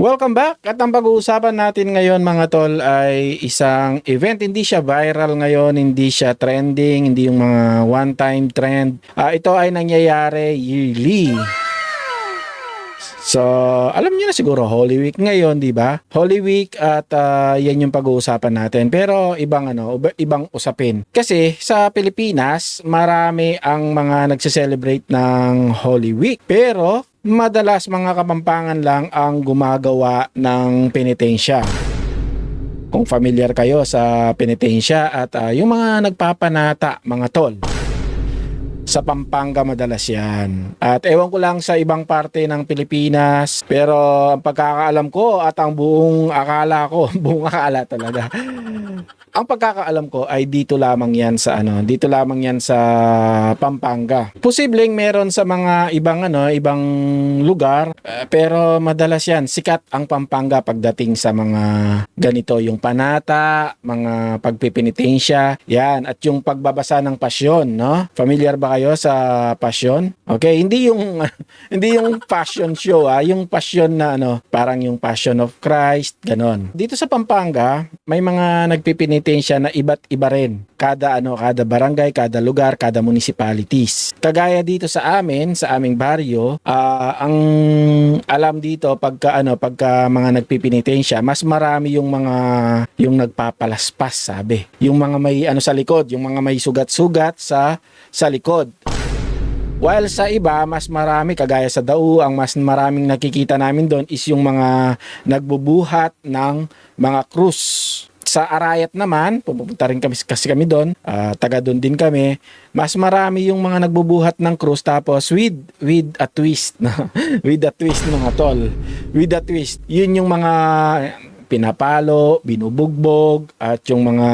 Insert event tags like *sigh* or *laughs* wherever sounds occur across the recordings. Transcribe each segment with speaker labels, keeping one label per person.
Speaker 1: Welcome back! At ang pag-uusapan natin ngayon mga tol ay isang event. Hindi siya viral ngayon, hindi siya trending, hindi yung mga one-time trend. Ah, ito ay nangyayari yearly. So, alam niyo na siguro Holy Week ngayon, 'di ba? Holy Week at ah, 'yan yung pag-uusapan natin. Pero ibang ano, iba- ibang usapin. Kasi sa Pilipinas, marami ang mga nagse-celebrate ng Holy Week. Pero madalas mga kapampangan lang ang gumagawa ng penitensya. Kung familiar kayo sa penitensya at ah, yung mga nagpapanata, mga tol sa Pampanga madalas yan. At ewan ko lang sa ibang parte ng Pilipinas, pero ang pagkakaalam ko at ang buong akala ko, *laughs* buong akala talaga. Ang pagkakaalam ko ay dito lamang yan sa ano, dito lamang yan sa Pampanga. Posibleng meron sa mga ibang ano, ibang lugar, eh, pero madalas yan sikat ang Pampanga pagdating sa mga ganito yung panata, mga pagpipinitensya, yan at yung pagbabasa ng pasyon, no? Familiar ba kayo sa pasyon? Okay, hindi yung *laughs* hindi yung passion show ah, yung passion na ano, parang yung passion of Christ, ganon. Dito sa Pampanga, may mga nagpipinitensya na iba't iba rin. Kada ano, kada barangay, kada lugar, kada municipalities. Kagaya dito sa amin, sa aming baryo, ah, ang alam dito pagka ano, pagka mga nagpipinitensya, mas marami yung mga yung nagpapalaspas, sabi. Yung mga may ano sa likod, yung mga may sugat-sugat sa sa likod. While sa iba, mas marami, kagaya sa Dau, ang mas maraming nakikita namin doon is yung mga nagbubuhat ng mga krus. Sa Arayat naman, pupunta rin kami kasi kami doon, ah, taga doon din kami. Mas marami yung mga nagbubuhat ng krus tapos with with a twist, *laughs* no? with a twist mga tol. With a twist. Yun yung mga pinapalo, binubugbog, at yung mga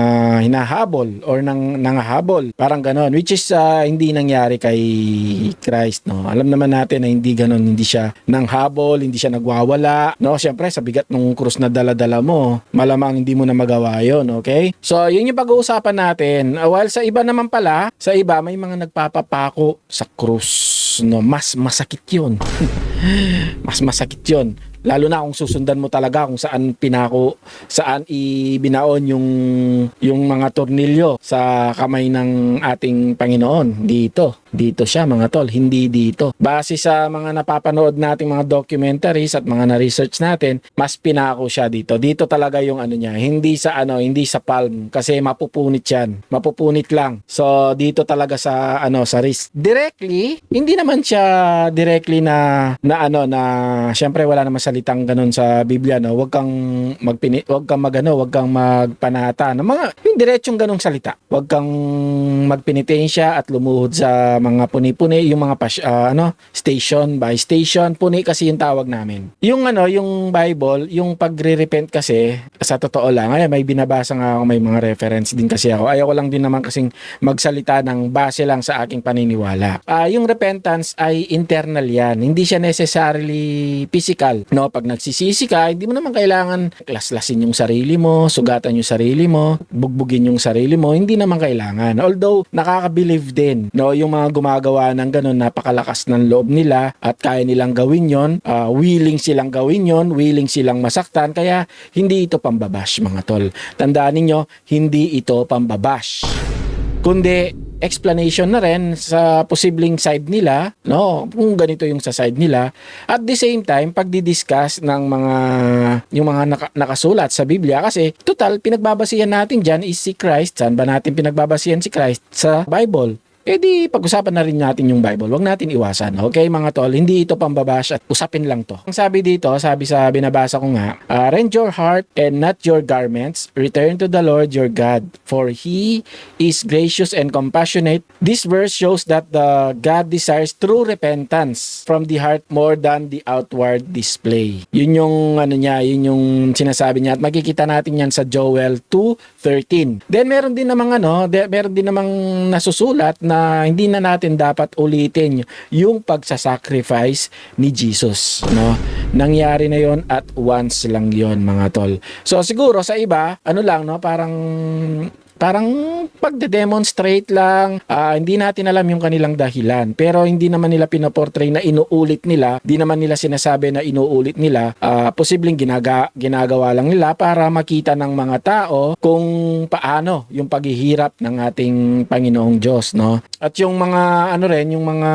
Speaker 1: hinahabol or nang nangahabol. Parang ganon. Which is ah, hindi nangyari kay Christ. No? Alam naman natin na hindi ganon. Hindi siya nanghabol, hindi siya nagwawala. No? Siyempre, sa bigat ng krus na dala-dala mo, malamang hindi mo na magawa yun. Okay? So, yun yung pag-uusapan natin. Ah, while sa iba naman pala, sa iba may mga nagpapapako sa krus. No? Mas masakit yun. *laughs* mas masakit yun. Lalo na kung susundan mo talaga kung saan pinako, saan ibinaon yung yung mga tornilyo sa kamay ng ating Panginoon. Dito. Dito siya mga tol, hindi dito. Base sa mga napapanood nating mga documentaries at mga na-research natin, mas pinako siya dito. Dito talaga yung ano niya, hindi sa ano, hindi sa palm kasi mapupunit yan. Mapupunit lang. So dito talaga sa ano sa wrist. Directly, hindi naman siya directly na na ano na syempre wala naman salitang ganun sa Biblia no. Huwag kang magpini wag kang magano, wag kang magpanata. No, mga yung diretsong ganung salita. Huwag kang magpenitensya at lumuhod sa mga puni-puni, yung mga pas, ah, ano, station by station, puni kasi yung tawag namin. Yung ano, yung Bible, yung pagre-repent kasi sa totoo lang, ay may binabasa nga ako, may mga reference din kasi ako. Ayaw ko lang din naman kasing magsalita ng base lang sa aking paniniwala. Ah, yung repentance ay internal yan. Hindi siya necessarily physical. No, pag nagsisisi ka, hindi mo naman kailangan klaslasin yung sarili mo, sugatan yung sarili mo, bugbugin yung sarili mo, hindi naman kailangan. Although nakaka-believe din, no, yung mga gumagawa ng ganun, napakalakas ng loob nila at kaya nilang gawin yon, ah, willing silang gawin yon, willing silang masaktan, kaya hindi ito pambabash mga tol. Tandaan ninyo, hindi ito pambabash kundi explanation na rin sa posibleng side nila, no? Kung ganito yung sa side nila. At the same time, pagdi-discuss ng mga yung mga naka- nakasulat sa Biblia kasi total pinagbabasihan natin diyan is si Christ. Saan ba natin pinagbabasihan si Christ? Sa Bible. Eh di, pag-usapan na rin natin yung Bible. Huwag natin iwasan. Okay, mga tol? Hindi ito pambabash at usapin lang to. Ang sabi dito, sabi sa binabasa ko nga, uh, Rend your heart and not your garments. Return to the Lord your God, for He is gracious and compassionate. This verse shows that the God desires true repentance from the heart more than the outward display. Yun yung ano niya, yun yung sinasabi niya at makikita natin yan sa Joel 2:13. Then meron din namang ano, de, meron din namang nasusulat na hindi na natin dapat ulitin yung pagsasacrifice ni Jesus, no? Nangyari na yon at once lang yon mga tol. So siguro sa iba, ano lang no, parang parang pagde-demonstrate lang, ah, hindi natin alam yung kanilang dahilan. Pero hindi naman nila pinoportray na inuulit nila, hindi naman nila sinasabi na inuulit nila, ah, posibleng ginaga, ginagawa lang nila para makita ng mga tao kung paano yung paghihirap ng ating Panginoong Diyos, no? At yung mga ano rin, yung mga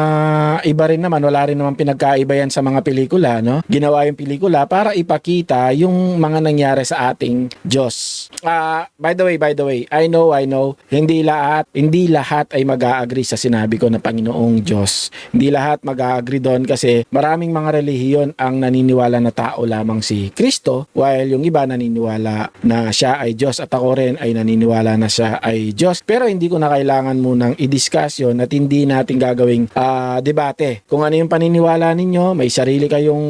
Speaker 1: iba rin naman, wala rin naman pinagkaiba yan sa mga pelikula, no? Ginawa yung pelikula para ipakita yung mga nangyari sa ating Diyos. Ah, by the way, by the way, I know, I know, hindi lahat, hindi lahat ay mag-agree sa sinabi ko na Panginoong Diyos. Hindi lahat mag-agree doon kasi maraming mga relihiyon ang naniniwala na tao lamang si Kristo while yung iba naniniwala na siya ay Diyos at ako rin ay naniniwala na siya ay Diyos. Pero hindi ko na kailangan munang i-discuss yun at hindi natin gagawing ah, debate. Kung ano yung paniniwala ninyo, may sarili kayong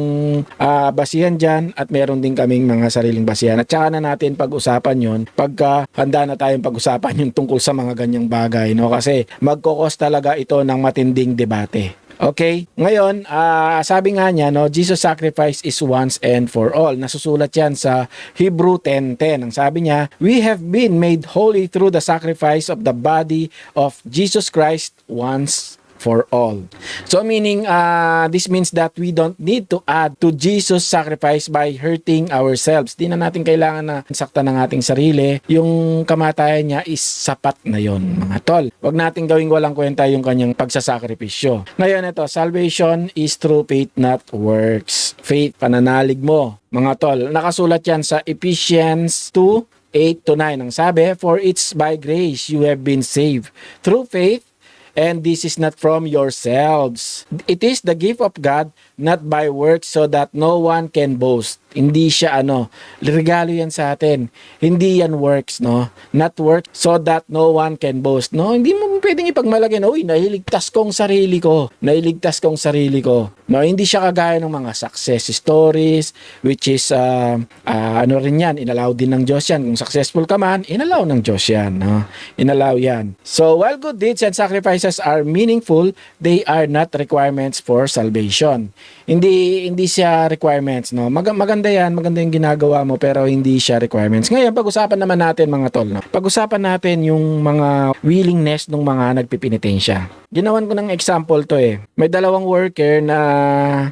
Speaker 1: ah, basihan dyan at meron din kaming mga sariling basihan. At saka na natin pag-usapan yon pagka handa na tayong pag-usapan yung tungkol sa mga ganyang bagay. No? Kasi magkokos talaga ito ng matinding debate. Okay? Ngayon, ah, sabi nga niya, no, Jesus sacrifice is once and for all. Nasusulat yan sa Hebrew 10.10. Ang sabi niya, We have been made holy through the sacrifice of the body of Jesus Christ once for all. So meaning, uh, this means that we don't need to add to Jesus' sacrifice by hurting ourselves. Di na natin kailangan na sakta ng ating sarili. Yung kamatayan niya is sapat na yon mga tol. Huwag natin gawing walang kwenta yung kanyang pagsasakripisyo. Ngayon ito, salvation is through faith not works. Faith, pananalig mo. Mga tol, nakasulat yan sa Ephesians 2, 8 to 9. Ang sabi, For it's by grace you have been saved through faith and this is not from yourselves. It is the gift of God, not by works, so that no one can boast. Hindi siya ano, regalo yan sa atin. Hindi yan works, no? Not works, so that no one can boast. No, hindi mo pwedeng ipagmalagay na, uy, nailigtas kong sarili ko. Nailigtas kong sarili ko. No, hindi siya kagaya ng mga success stories, which is, uh, uh, ano rin yan, inalaw din ng Diyos yan. Kung successful ka man, inalaw ng Diyos yan. No? Inalaw yan. So, while good deeds and sacrifices are meaningful, they are not requirements for salvation. Hindi hindi siya requirements, no. Mag- maganda 'yan, maganda 'yung ginagawa mo pero hindi siya requirements. Ngayon, pag-usapan naman natin mga tol, no. Pag-usapan natin yung mga willingness ng mga nagpipinitensya. Ginawan ko ng example to eh. May dalawang worker na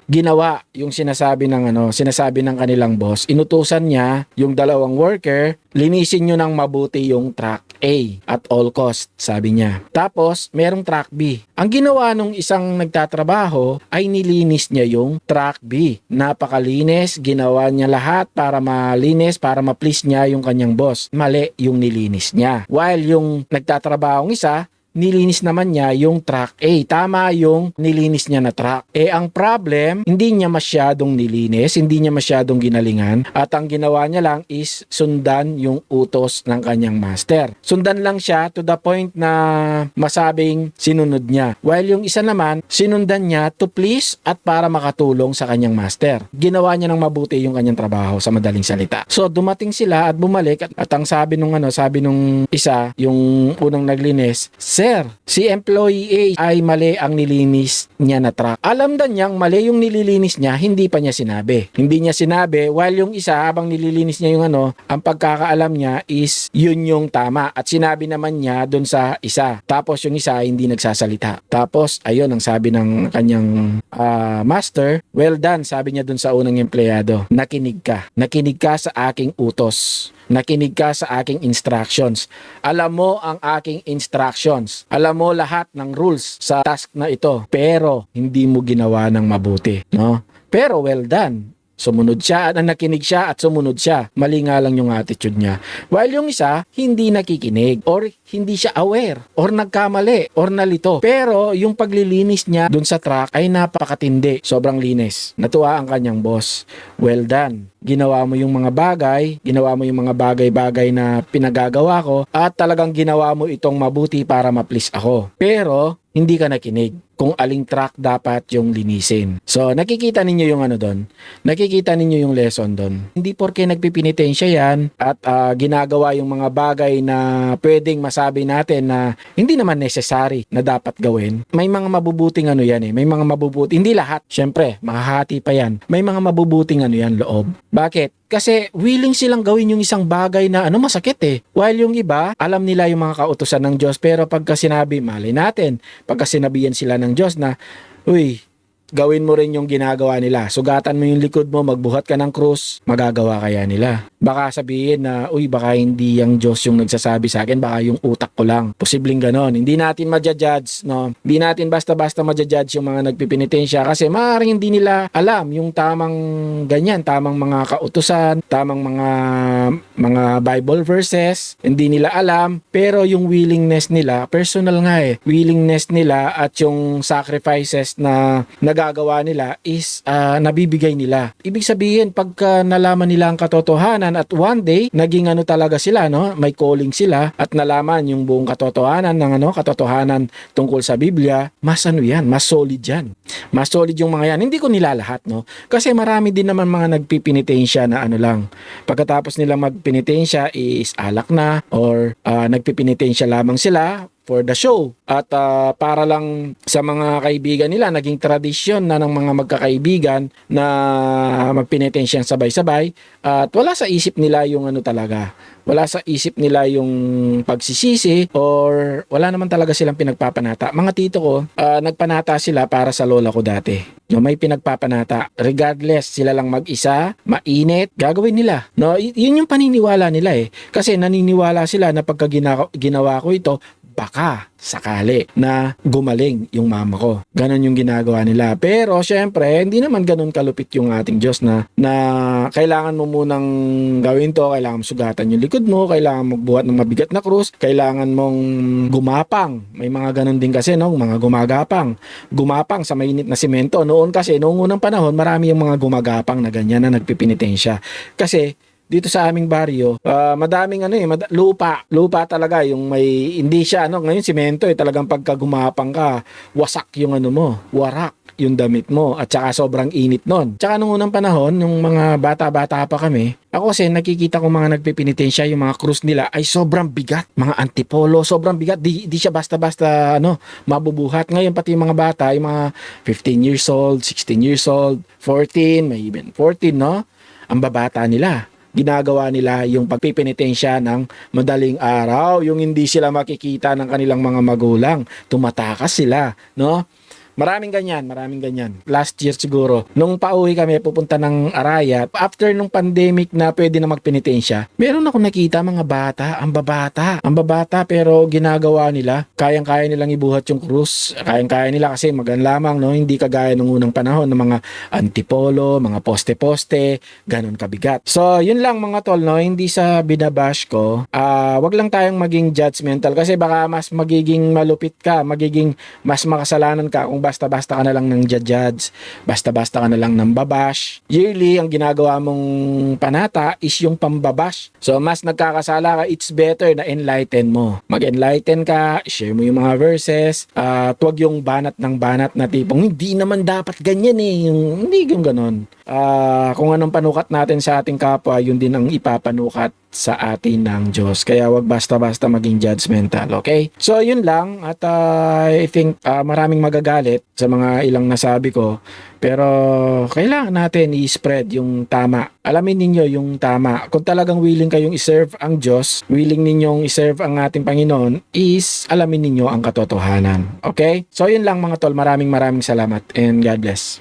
Speaker 1: ginawa yung sinasabi ng ano, sinasabi ng kanilang boss. Inutusan niya yung dalawang worker, linisin nyo ng mabuti yung track A at all cost, sabi niya. Tapos, merong track B. Ang ginawa nung isang nagtatrabaho ay nilinis niya yung track B. Napakalinis, ginawa niya lahat para malinis, para ma-please niya yung kanyang boss. Mali yung nilinis niya. While yung nagtatrabahong isa, nilinis naman niya yung track A. Tama yung nilinis niya na track. Eh ang problem, hindi niya masyadong nilinis, hindi niya masyadong ginalingan at ang ginawa niya lang is sundan yung utos ng kanyang master. Sundan lang siya to the point na masabing sinunod niya. While yung isa naman, sinundan niya to please at para makatulong sa kanyang master. Ginawa niya ng mabuti yung kanyang trabaho sa madaling salita. So dumating sila at bumalik at, at ang sabi nung ano, sabi nung isa, yung unang naglinis, Sir, si employee A ay mali ang nilinis niya na truck. Alam dan niyang mali yung nililinis niya, hindi pa niya sinabi. Hindi niya sinabi, while yung isa habang nililinis niya yung ano, ang pagkakaalam niya is yun yung tama. At sinabi naman niya dun sa isa. Tapos yung isa hindi nagsasalita. Tapos, ayun ang sabi ng kanyang ah, master, well done, sabi niya dun sa unang empleyado. Nakinig ka. Nakinig ka sa aking utos. Nakinig ka sa aking instructions. Alam mo ang aking instructions. Alam mo lahat ng rules sa task na ito. Pero hindi mo ginawa ng mabuti, no? Pero well done. Sumunod siya at nakinig siya at sumunod siya. Mali nga lang yung attitude niya. While yung isa, hindi nakikinig or hindi siya aware or nagkamali or nalito. Pero yung paglilinis niya dun sa truck ay napakatindi. Sobrang linis. Natuwa ang kanyang boss. Well done. Ginawa mo yung mga bagay, ginawa mo yung mga bagay-bagay na pinagagawa ko at talagang ginawa mo itong mabuti para ma-please ako. Pero hindi ka nakinig. Kung aling track dapat yung linisin. So, nakikita ninyo yung ano doon. Nakikita ninyo yung lesson doon. Hindi porke nagpipinitensya yan at ah, ginagawa yung mga bagay na pwedeng masabi natin na hindi naman necessary na dapat gawin. May mga mabubuting ano yan eh. May mga mabubuti. Hindi lahat. Siyempre, makahati pa yan. May mga mabubuting ano yan loob. Bakit? Kasi willing silang gawin yung isang bagay na ano masakit eh. While yung iba, alam nila yung mga kautosan ng Diyos pero pagka sinabi, mali natin, pagka sinabihan sila ng Diyos na, uy, gawin mo rin yung ginagawa nila. Sugatan mo yung likod mo, magbuhat ka ng krus, magagawa kaya nila. Baka sabihin na, uy, baka hindi yung Diyos yung nagsasabi sa akin, baka yung utak ko lang. Posibleng ganon. Hindi natin ma-judge, no? Hindi natin basta-basta ma-judge yung mga nagpipinitensya kasi maaaring hindi nila alam yung tamang ganyan, tamang mga kautusan, tamang mga mga Bible verses, hindi nila alam, pero yung willingness nila, personal nga eh, willingness nila at yung sacrifices na nagagawa nila is ah, nabibigay nila. Ibig sabihin, pagka nalaman nila ang katotohanan at one day, naging ano talaga sila, no? May calling sila at nalaman yung buong katotohanan ng ano, katotohanan tungkol sa Biblia, mas ano yan, mas solid yan. Mas solid yung mga yan. Hindi ko nilalahat, no? Kasi marami din naman mga nagpipinitensya na ano lang. Pagkatapos nila magpinitensya is alak na or ah, nagpipinitensya lamang sila for the show. At ah, para lang sa mga kaibigan nila, naging tradisyon na ng mga magkakaibigan na magpinitensya sabay-sabay. At wala sa isip nila yung ano talaga. Wala sa isip nila yung pagsisisi or wala naman talaga silang pinagpapanata. Mga tito ko, ah, nagpanata sila para sa lola ko dati. No, may pinagpapanata. Regardless, sila lang mag-isa, mainit, gagawin nila. No, yun yung paniniwala nila eh. Kasi naniniwala sila na pagka gina- ginawa ko ito, baka sakali na gumaling yung mama ko. Ganon yung ginagawa nila. Pero syempre, hindi naman ganon kalupit yung ating Diyos na, na kailangan mo munang gawin to, kailangan sugatan yung likod mo, kailangan magbuhat ng mabigat na krus, kailangan mong gumapang. May mga ganon din kasi, no? mga gumagapang. Gumapang sa mainit na simento. Noon kasi, noong unang panahon, marami yung mga gumagapang na ganyan na nagpipinitensya. Kasi, dito sa aming baryo, ah, madaming ano eh, mad- lupa, lupa talaga yung may hindi siya ano, ngayon simento eh talagang pagka gumapang ka, wasak yung ano mo, warak yung damit mo at saka sobrang init nun. Tsaka nung unang panahon, nung mga bata-bata pa kami, ako kasi nakikita ko mga nagpipinitensya, yung mga krus nila ay sobrang bigat. Mga antipolo, sobrang bigat. Di, di siya basta-basta ano, mabubuhat. Ngayon pati yung mga bata, yung mga 15 years old, 16 years old, 14, may even 14, no? Ang babata nila ginagawa nila yung pagpipinitensya ng madaling araw, yung hindi sila makikita ng kanilang mga magulang, tumatakas sila, no? Maraming ganyan, maraming ganyan. Last year siguro, nung pauwi kami pupunta ng Arayat, after nung pandemic na pwede na magpenitensya, meron ako nakita mga bata, ang babata, ang babata pero ginagawa nila, kayang-kaya nilang ibuhat yung krus, kayang-kaya nila kasi magan lamang, no? hindi kagaya nung unang panahon ng mga antipolo, mga poste-poste, ganun kabigat. So, yun lang mga tol, no? hindi sa binabash ko, ah wag lang tayong maging judgmental kasi baka mas magiging malupit ka, magiging mas makasalanan ka kung basta-basta ka na lang ng judge, basta-basta ka na lang ng babash. Yearly, ang ginagawa mong panata is yung pambabash. So, mas nagkakasala ka, it's better na enlighten mo. Mag-enlighten ka, share mo yung mga verses, at wag yung banat ng banat na tipong, hindi naman dapat ganyan eh. Yung, hindi yung ganon. Ah, kung anong panukat natin sa ating kapwa, yun din ang ipapanukat sa atin ng Diyos. Kaya wag basta-basta maging judgmental, okay? So, yun lang. At ah, I think ah, maraming magagalit sa mga ilang nasabi ko. Pero kailangan natin i-spread yung tama. Alamin ninyo yung tama. Kung talagang willing kayong iserve ang Diyos, willing ninyong iserve ang ating Panginoon, is alamin ninyo ang katotohanan. Okay? So, yun lang mga tol. Maraming maraming salamat and God bless.